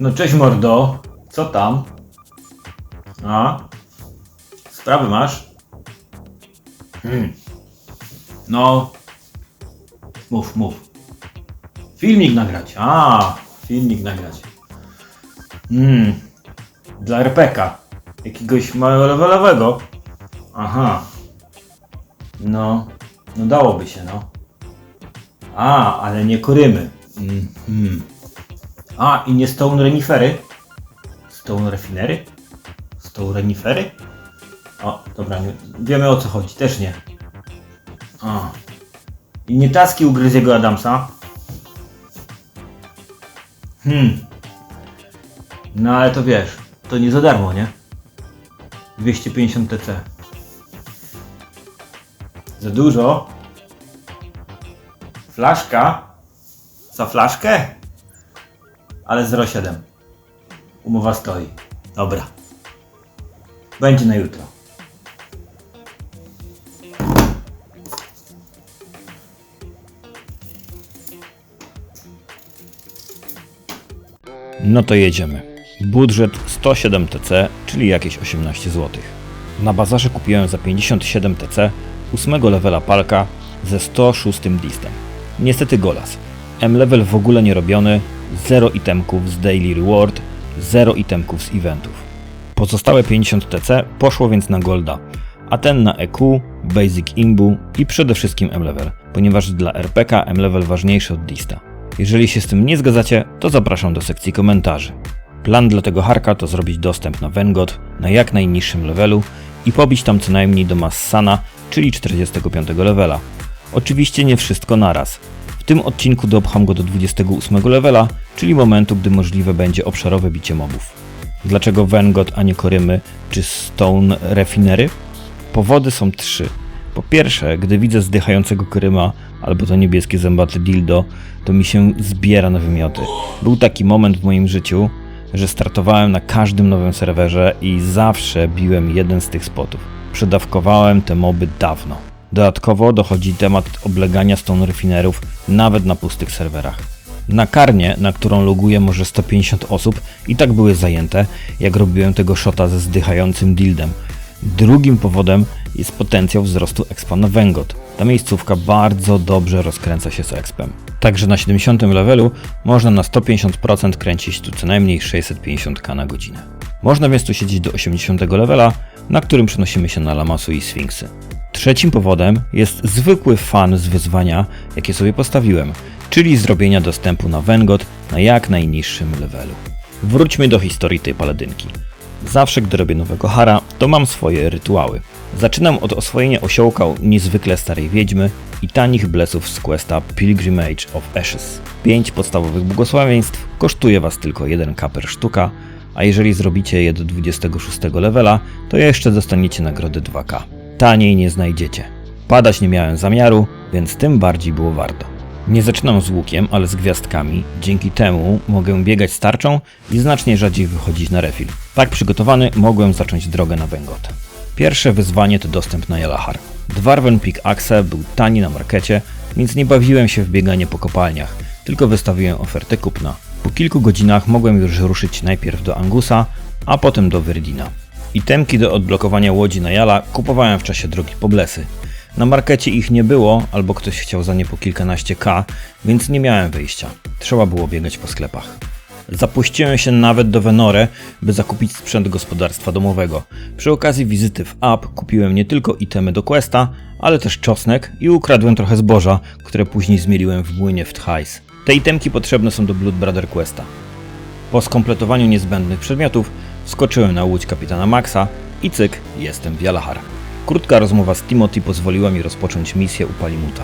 No cześć mordo, co tam? A? Sprawy masz? Hmm. No. Mów, mów. Filmik nagrać. A, filmik nagrać. Hmm. Dla RPK. Jakiegoś małolewelowego. Aha. No. No dałoby się, no. A, ale nie korymy. Mhm. A, i nie Stone Renifery? Stone Refinery? Stone Renifery? O, dobra, nie, wiemy o co chodzi, też nie. A. I nie taski ugryziego Adamsa? Hmm. No ale to wiesz, to nie za darmo, nie? 250 TC. Za dużo? Flaszka? Za flaszkę? Ale 0,7. Umowa stoi. Dobra. Będzie na jutro. No to jedziemy. Budżet 107 TC, czyli jakieś 18 zł. Na bazarze kupiłem za 57 TC 8 levela palka ze 106 distem. Niestety golas. M-level w ogóle nie robiony, 0 itemków z daily reward, 0 itemków z eventów. Pozostałe 50 TC poszło więc na golda, a ten na EQ, basic imbu i przede wszystkim M-level, ponieważ dla RPK M-level ważniejszy od dista. Jeżeli się z tym nie zgadzacie, to zapraszam do sekcji komentarzy. Plan dla tego harka to zrobić dostęp na Vengot na jak najniższym levelu i pobić tam co najmniej do Massana, czyli 45 levela. Oczywiście nie wszystko naraz. Tym odcinku dopcham go do 28 levela, czyli momentu, gdy możliwe będzie obszarowe bicie mobów. Dlaczego Vengot, a nie Korymy czy Stone Refinery? Powody są trzy. Po pierwsze, gdy widzę zdychającego Kryma albo to niebieskie zębate dildo, to mi się zbiera na wymioty. Był taki moment w moim życiu, że startowałem na każdym nowym serwerze i zawsze biłem jeden z tych spotów. Przedawkowałem te moby dawno. Dodatkowo dochodzi temat oblegania stone refinerów nawet na pustych serwerach. Na karnie, na którą loguje może 150 osób, i tak były zajęte, jak robiłem tego shota ze zdychającym dildem. Drugim powodem jest potencjał wzrostu expa na Vengot. Ta miejscówka bardzo dobrze rozkręca się z expem. Także na 70 levelu można na 150% kręcić tu co najmniej 650k na godzinę. Można więc tu siedzieć do 80 levela, na którym przenosimy się na Lamasu i Sfinksy. Trzecim powodem jest zwykły fan z wyzwania, jakie sobie postawiłem, czyli zrobienia dostępu na Vengot na jak najniższym levelu. Wróćmy do historii tej paladynki. Zawsze, gdy robię nowego hara, to mam swoje rytuały. Zaczynam od oswojenia osiołka niezwykle starej wiedźmy i tanich blesów z questa Pilgrimage of Ashes. 5 podstawowych błogosławieństw kosztuje Was tylko 1 kaper sztuka, a jeżeli zrobicie je do 26 levela, to jeszcze dostaniecie nagrody 2k. Taniej nie znajdziecie. Padać nie miałem zamiaru, więc tym bardziej było warto. Nie zaczynam z łukiem, ale z gwiazdkami. Dzięki temu mogę biegać z tarczą i znacznie rzadziej wychodzić na refil. Tak przygotowany mogłem zacząć drogę na Bengot. Pierwsze wyzwanie to dostęp na Jalahar. Dwarven Peak Axe był tani na markecie, więc nie bawiłem się w bieganie po kopalniach, tylko wystawiłem ofertę kupna. Po kilku godzinach mogłem już ruszyć najpierw do Angusa, a potem do Verdina. Itemki do odblokowania łodzi na Jala kupowałem w czasie drogi po Blesy. Na markecie ich nie było, albo ktoś chciał za nie po kilkanaście k, więc nie miałem wyjścia. Trzeba było biegać po sklepach. Zapuściłem się nawet do Venore, by zakupić sprzęt gospodarstwa domowego. Przy okazji wizyty w App kupiłem nie tylko itemy do Questa, ale też czosnek i ukradłem trochę zboża, które później zmieliłem w młynie w Tchais. Te itemki potrzebne są do Blood Brother Questa. Po skompletowaniu niezbędnych przedmiotów wskoczyłem na łódź kapitana Maxa i cyk, jestem w Jalahar. Krótka rozmowa z Timothy pozwoliła mi rozpocząć misję u Palimuta.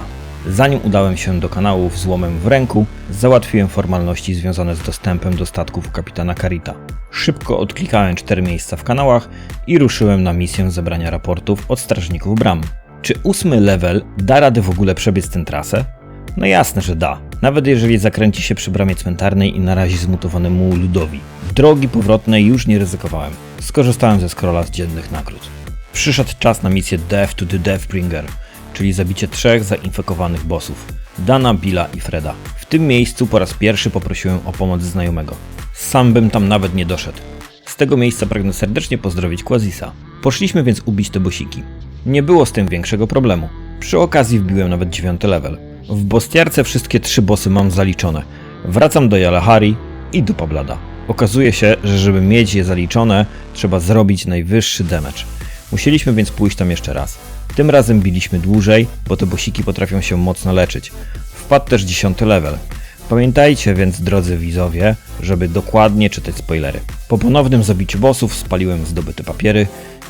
Zanim udałem się do kanałów z łomem w ręku, załatwiłem formalności związane z dostępem do statków kapitana Karita. Szybko odklikałem cztery miejsca w kanałach i ruszyłem na misję zebrania raportów od strażników bram. Czy ósmy level da radę w ogóle przebiec tę trasę? No jasne, że da. Nawet jeżeli zakręci się przy bramie cmentarnej i narazi zmutowanemu ludowi. Drogi powrotnej już nie ryzykowałem. Skorzystałem ze scrolla z dziennych nagród. Przyszedł czas na misję Death to the Deathbringer, czyli zabicie trzech zainfekowanych bossów. Dana, Billa i Freda. W tym miejscu po raz pierwszy poprosiłem o pomoc znajomego. Sam bym tam nawet nie doszedł. Z tego miejsca pragnę serdecznie pozdrowić Quazisa. Poszliśmy więc ubić te bosiki. Nie było z tym większego problemu. Przy okazji wbiłem nawet dziewiąty level. W bostiarce wszystkie trzy bossy mam zaliczone. Wracam do Jalahari i do Pablada. Okazuje się, że żeby mieć je zaliczone, trzeba zrobić najwyższy damage. Musieliśmy więc pójść tam jeszcze raz. Tym razem biliśmy dłużej, bo te bosiki potrafią się mocno leczyć. Wpadł też dziesiąty level. Pamiętajcie więc, drodzy widzowie, żeby dokładnie czytać spoilery. Po ponownym zabiciu bossów spaliłem zdobyte papiery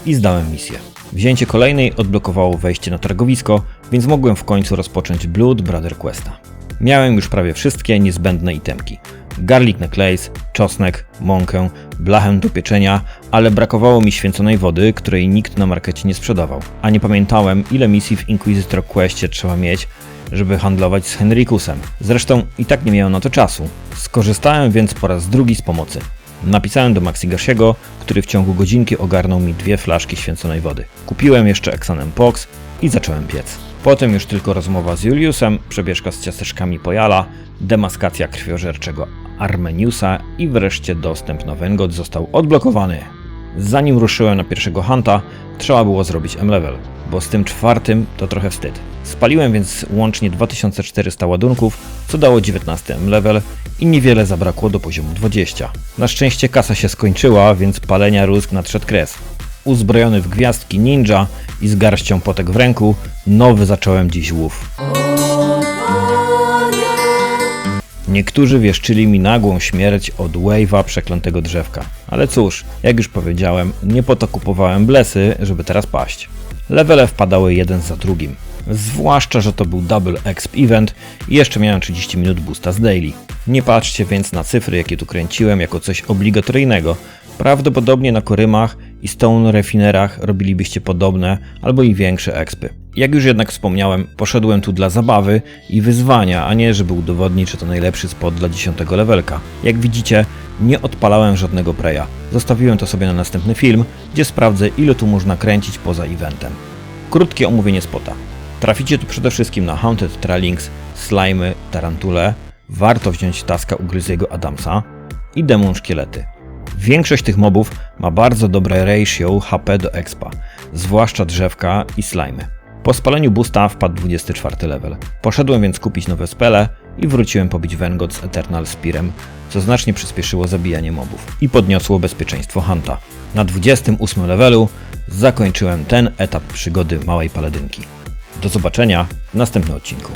i zdałem misję. Wzięcie kolejnej odblokowało wejście na targowisko, więc mogłem w końcu rozpocząć Blood Brother Questa. Miałem już prawie wszystkie niezbędne itemki. Garlic necklace, czosnek, mąkę, blachę do pieczenia, ale brakowało mi święconej wody, której nikt na markecie nie sprzedawał. A nie pamiętałem, ile misji w Inquisitor Questie trzeba mieć, żeby handlować z Henrikusem. Zresztą i tak nie miałem na to czasu. Skorzystałem więc po raz drugi z pomocy. Napisałem do Maxigasiego, który w ciągu godzinki ogarnął mi dwie flaszki święconej wody. Kupiłem jeszcze Exanem Pox i zacząłem piec. Potem już tylko rozmowa z Juliusem, przebieżka z ciasteczkami Pojala, demaskacja krwiożerczego Armeniusa i wreszcie dostęp na Wengod został odblokowany. Zanim ruszyłem na pierwszego hunta, trzeba było zrobić M-level, bo z tym czwartym to trochę wstyd. Spaliłem więc łącznie 2400 ładunków, co dało 19 M-level i niewiele zabrakło do poziomu 20. Na szczęście kasa się skończyła, więc palenia rózg nadszedł kres. Uzbrojony w gwiazdki ninja i z garścią potek w ręku, nowy zacząłem dziś łów. Niektórzy wieszczyli mi nagłą śmierć od wave'a przeklętego drzewka. Ale cóż, jak już powiedziałem, nie po to kupowałem blesy, żeby teraz paść. Levele wpadały jeden za drugim. Zwłaszcza, że to był Double Exp Event i jeszcze miałem 30 minut boosta z daily. Nie patrzcie więc na cyfry, jakie tu kręciłem, jako coś obligatoryjnego. Prawdopodobnie na Korymach i Stone Refinerach robilibyście podobne albo i większe expy. Jak już jednak wspomniałem, poszedłem tu dla zabawy i wyzwania, a nie żeby udowodnić, że to najlepszy spot dla 10 levelka. Jak widzicie, nie odpalałem żadnego preja. Zostawiłem to sobie na następny film, gdzie sprawdzę ile tu można kręcić poza eventem. Krótkie omówienie spota. Traficie tu przede wszystkim na Haunted Trailings, Slimy, Tarantule, warto wziąć taska Ugryziego Adamsa i Demon Szkielety. Większość tych mobów ma bardzo dobre ratio HP do expa, zwłaszcza drzewka i slimy. Po spaleniu boosta wpadł 24 level. Poszedłem więc kupić nowe spele i wróciłem pobić Vengod z Eternal Spearem, co znacznie przyspieszyło zabijanie mobów i podniosło bezpieczeństwo Hunta. Na 28 levelu zakończyłem ten etap przygody Małej Paladynki. Do zobaczenia w następnym odcinku.